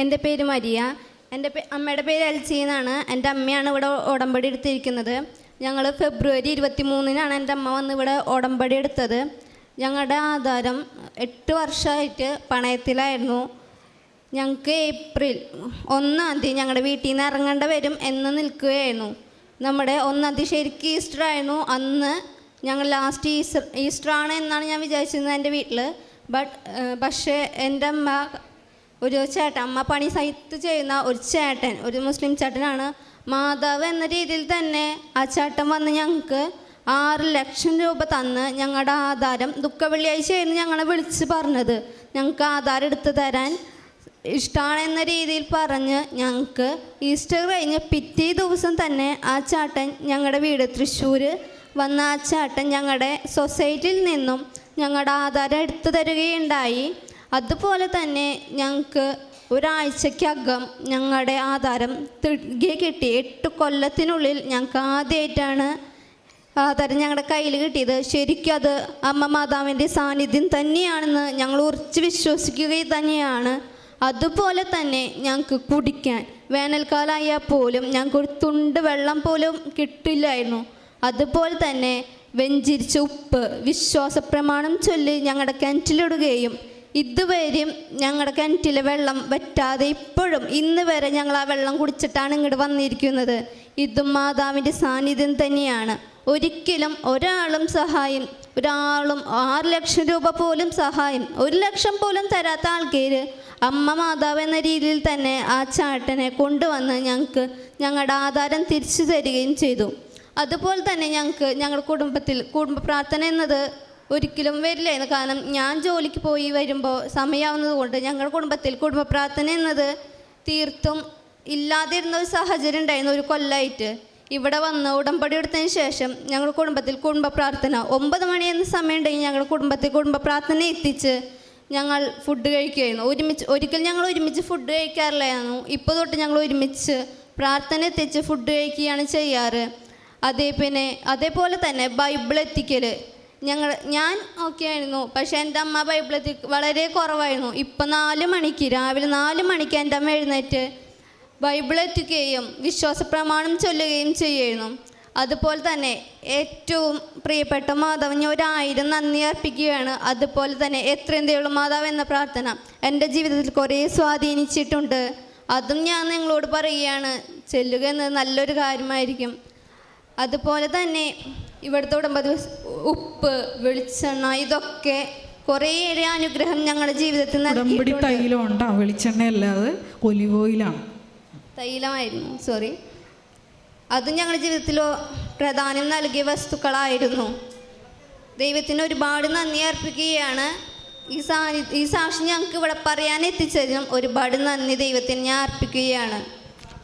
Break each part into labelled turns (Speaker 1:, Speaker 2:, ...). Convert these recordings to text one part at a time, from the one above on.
Speaker 1: എന്റെ പേര് മരിയ. എന്റെ അമ്മയുടെ പേര് എൽസി എന്നാണ്. എന്റെ അമ്മയാണ് ഇവിടെ ഉടമ്പടി എടുത്തിരിക്കുന്നത്. ഞങ്ങൾ ഫെബ്രുവരി ഇരുപത്തി മൂന്നിനാണ് എന്റെ അമ്മ വന്ന് ഇവിടെ ഉടമ്പടി എടുത്തത്. ഞങ്ങളുടെ ആധാരം എട്ട് വർഷമായിട്ട് പണയത്തിലായിരുന്നു. ഞങ്ങൾക്ക് ഏപ്രിൽ ഒന്നാം തീയതി ഞങ്ങളുടെ വീട്ടിൽ നിന്ന് ഇറങ്ങേണ്ട വരും എന്ന് നിൽക്കുകയായിരുന്നു. നമ്മുടെ ഒന്നാം തീയതി ശരിക്കും ഈസ്റ്റർ ആയിരുന്നു. അന്ന് ഞങ്ങൾ ലാസ്റ്റ് ഈസ്റ്റർ ഈസ്റ്റർ ആണ് എന്നാണ് ഞാൻ വിചാരിച്ചിരുന്നത് എന്റെ വീട്ടിൽ ബട്ട് പക്ഷേ എന്റെ അമ്മ ഒരു ചേട്ടൻ അമ്മ പണി സഹിത്ത് ചെയ്യുന്ന ഒരു ചേട്ടൻ ഒരു മുസ്ലിം ചേട്ടനാണ് മാതാവ് എന്ന രീതിയിൽ തന്നെ ആ ചേട്ടൻ വന്ന് ഞങ്ങൾക്ക് ആറ് ലക്ഷം രൂപ തന്ന് ഞങ്ങളുടെ ആധാരം ദുഃഖ വെള്ളിയാഴ്ചയായിരുന്നു ഞങ്ങളെ വിളിച്ച് പറഞ്ഞത്. ഞങ്ങൾക്ക് ആധാരം എടുത്തു തരാൻ ഇഷ്ടമാണെന്ന രീതിയിൽ പറഞ്ഞ് ഞങ്ങൾക്ക് ഈസ്റ്റർ കഴിഞ്ഞ് പിറ്റേ ദിവസം തന്നെ ആ ചാട്ടൻ ഞങ്ങളുടെ വീട് തൃശ്ശൂർ വന്ന ആ ചാട്ടൻ ഞങ്ങളുടെ സൊസൈറ്റിയിൽ നിന്നും ഞങ്ങളുടെ ആധാരം എടുത്തു തരികയുണ്ടായി. അതുപോലെ തന്നെ ഞങ്ങൾക്ക് ഒരാഴ്ചക്കകം ഞങ്ങളുടെ ആധാരം തിരികെ കിട്ടി. എട്ട് കൊല്ലത്തിനുള്ളിൽ ഞങ്ങൾക്ക് ആദ്യമായിട്ടാണ് ആധാരം ഞങ്ങളുടെ കയ്യിൽ കിട്ടിയത്. ശരിക്കും അത് അമ്മ മാതാവിന്റെ സാന്നിധ്യം തന്നെയാണെന്ന് ഞങ്ങൾ ഉറച്ച് വിശ്വസിക്കുകയും തന്നെയാണ്. അതുപോലെ തന്നെ ഞങ്ങൾക്ക് കുടിക്കാൻ വേനൽക്കാലമായാൽ പോലും ഞങ്ങൾക്ക് ഒരു തുണ്ട് വെള്ളം പോലും കിട്ടില്ലായിരുന്നു. അതുപോലെ തന്നെ വെഞ്ചിരിച്ച ഉപ്പ് വിശ്വാസപ്രമാണം ചൊല്ലി ഞങ്ങളുടെ കിണറ്റിലിടുകയും ഇതുവരെയും ഞങ്ങളുടെ കിണറ്റിലെ വെള്ളം വറ്റാതെ ഇപ്പോഴും ഇന്ന് വരെ ഞങ്ങൾ ആ വെള്ളം കുടിച്ചിട്ടാണ് ഇങ്ങോട്ട് വന്നിരിക്കുന്നത്. ഇതും മാതാവിന്റെ സാന്നിധ്യം തന്നെയാണ്. ഒരിക്കലും ഒരാളും സഹായം ഒരാളും ആറ് ലക്ഷം രൂപ പോലും സഹായം ഒരു ലക്ഷം പോലും തരാത്ത ആൾക്കാർ അമ്മ മാതാവ് എന്ന രീതിയിൽ തന്നെ ആ ചാട്ടനെ കൊണ്ടുവന്ന് ഞങ്ങൾക്ക് ഞങ്ങളുടെ ആധാരം തിരിച്ചു തരികയും ചെയ്തു. അതുപോലെ തന്നെ ഞങ്ങൾക്ക് ഞങ്ങളുടെ കുടുംബത്തിൽ കുടുംബ പ്രാർത്ഥന എന്നത് ഒരിക്കലും വരില്ലായിരുന്നു കാരണം ഞാൻ ജോലിക്ക് പോയി വരുമ്പോൾ സമയമാവുന്നത് കൊണ്ട് ഞങ്ങളുടെ കുടുംബത്തിൽ കുടുംബ പ്രാർത്ഥന എന്നത് തീർത്തും ഇല്ലാതിരുന്ന ഒരു സാഹചര്യം ഉണ്ടായിരുന്നു ഒരു കൊല്ലമായിട്ട് ഇവിടെ വന്ന് ഉടമ്പടി എടുത്തതിന് ശേഷം ഞങ്ങളുടെ കുടുംബത്തിൽ കുടുംബ പ്രാർത്ഥന ഒമ്പത് മണി എന്ന സമയം ഉണ്ടെങ്കിൽ ഞങ്ങളുടെ കുടുംബത്തിൽ കുടുംബ പ്രാർത്ഥന എത്തിച്ച് ഞങ്ങൾ ഫുഡ് കഴിക്കുമായിരുന്നു ഒരുമിച്ച് ഒരിക്കൽ ഞങ്ങൾ ഒരുമിച്ച് ഫുഡ് കഴിക്കാറില്ലായിരുന്നു ഇപ്പോൾ തൊട്ട് ഞങ്ങൾ ഒരുമിച്ച് പ്രാർത്ഥന എത്തിച്ച് ഫുഡ് കഴിക്കുകയാണ് ചെയ്യാറ്. അതേ പിന്നെ അതേപോലെ തന്നെ ബൈബിൾ എത്തിക്കൽ ഞങ്ങൾ ഞാൻ ഓക്കെ ആയിരുന്നു. പക്ഷെ എന്റെ അമ്മ ബൈബിളത്തിൽ വളരെ കുറവായിരുന്നു. ഇപ്പം നാല് മണിക്ക് രാവിലെ നാല് മണിക്ക് എന്റെ അമ്മ എഴുന്നേറ്റ് ബൈബിൾ എത്തിക്കുകയും വിശ്വാസ പ്രമാണം ചൊല്ലുകയും ചെയ്യുമായിരുന്നു അതുപോലെ തന്നെ ഏറ്റവും പ്രിയപ്പെട്ട മാതാവ് ഞാൻ ഒരായിരം നന്ദി അർപ്പിക്കുകയാണ്. അതുപോലെ തന്നെ എത്രയും ദൈവമുള്ള മാതാവ് എന്ന പ്രാർത്ഥന എന്റെ ജീവിതത്തിൽ കുറേ സ്വാധീനിച്ചിട്ടുണ്ട്. അതും ഞാൻ നിങ്ങളോട് പറയുകയാണ്. ചെല്ലുക എന്നത് നല്ലൊരു കാര്യമായിരിക്കും. അതുപോലെ തന്നെ ഇവിടുത്തെ ഉടമ്പതി ഉപ്പ് വെളിച്ചെണ്ണ ഇതൊക്കെ കുറേയേറെ അനുഗ്രഹം ഞങ്ങളുടെ ജീവിതത്തിൽ
Speaker 2: ഉടമ്പടി തൈലം ഉണ്ടാ വെളിച്ചെണ്ണ അല്ലാതെ ഒലിവ് ഓയിലാണ്.
Speaker 1: തൈലമായിരുന്നു സോറി അത് ഞങ്ങളുടെ ജീവിതത്തിൽ പ്രധാനം നൽകിയ വസ്തുക്കളായിരുന്നു. ദൈവത്തിന് ഒരുപാട് നന്ദി അർപ്പിക്കുകയാണ്. ഈ സാനി ഈ സാക്ഷി ഞങ്ങൾക്ക് ഇവിടെ പറയാൻ എത്തിച്ചതിനും ഒരുപാട് നന്ദി ദൈവത്തിന് ഞാൻ അർപ്പിക്കുകയാണ്.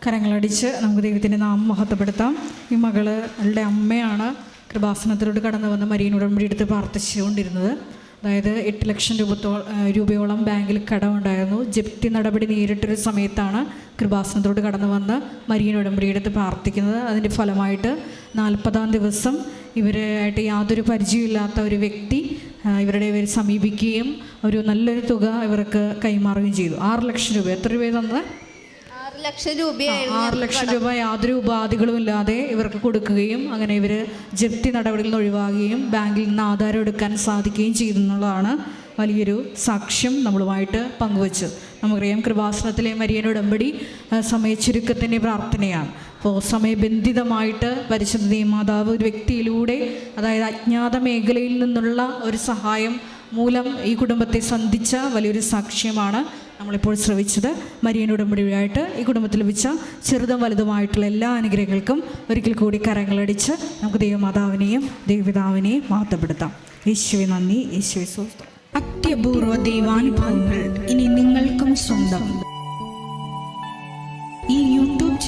Speaker 2: കരങ്ങളടിച്ച് നമുക്ക് ദൈവത്തിന്റെ നാമം മഹത്വപ്പെടുത്താം. ഈ മകൾ അവളുടെ അമ്മയാണ് കൃപാസനത്തിലോട്ട് കടന്നു വന്ന് മരീൻ എടുത്ത് പ്രാർത്ഥിച്ചുകൊണ്ടിരുന്നത്. അതായത് എട്ട് ലക്ഷം രൂപത്തോ രൂപയോളം ബാങ്കിൽ കടമുണ്ടായിരുന്നു. ജപ്തി നടപടി നേരിട്ടൊരു സമയത്താണ് കൃപാസനത്തോട് കടന്നു വന്ന് മരിയൻ ഉടമ്പടിയെടുത്ത് പ്രാർത്ഥിക്കുന്നത്. അതിന്റെ ഫലമായിട്ട് നാൽപ്പതാം ദിവസം ഇവരായിട്ട് യാതൊരു പരിചയമില്ലാത്ത ഒരു വ്യക്തി ഇവരുടെ ഇവർ സമീപിക്കുകയും ഒരു നല്ലൊരു തുക ഇവർക്ക് കൈമാറുകയും ചെയ്തു. ആറ് ലക്ഷം രൂപ. എത്ര രൂപ തന്നത്?
Speaker 1: ലക്ഷം രൂപയായിരുന്നു
Speaker 2: ആറ് ലക്ഷം രൂപ യാതൊരു ഉപാധികളും ഇല്ലാതെ ഇവർക്ക് കൊടുക്കുകയും അങ്ങനെ ഇവർ ജപ്തി നടപടികളിൽ നിന്ന് ഒഴിവാകുകയും ബാങ്കിൽ നിന്ന് ആധാരം എടുക്കാൻ സാധിക്കുകയും ചെയ്തെന്നുള്ളതാണ് വലിയൊരു സാക്ഷ്യം നമ്മളുമായിട്ട് പങ്കുവച്ചു നമുക്കറിയാം കൃപാസനത്തിലെ മരിയൻ ഉടമ്പടി സമയ സമയച്ചുരുക്കത്തിന്റെ പ്രാർത്ഥനയാണ്. അപ്പോൾ സമയബന്ധിതമായിട്ട് പരിശുദ്ധ ദേവമാതാവ് ഒരു വ്യക്തിയിലൂടെ അതായത് അജ്ഞാത മേഖലയിൽ നിന്നുള്ള ഒരു സഹായം മൂലം ഈ കുടുംബത്തെ സന്ധിച്ച വലിയൊരു സാക്ഷ്യമാണ് നമ്മളിപ്പോൾ ശ്രവിച്ചത് മരിയൻ ഉടമ്പടിയായിട്ട് ഈ കുടുംബത്തിൽ വെച്ച ചെറുതും വലുതുമായിട്ടുള്ള എല്ലാ അനുഗ്രഹങ്ങൾക്കും ഒരിക്കൽ കൂടി കരങ്ങളടിച്ച് നമുക്ക് ദൈവമാതാവിനെയും ദൈവപിതാവിനെയും മഹത്വപ്പെടുത്താം. യേശുവെ നന്ദി. യേശുവെ സ്വസ്തം.
Speaker 3: അത്യപൂർവ ദൈവാനുഭവങ്ങൾ ഇനി നിങ്ങൾക്കും സ്വന്തം.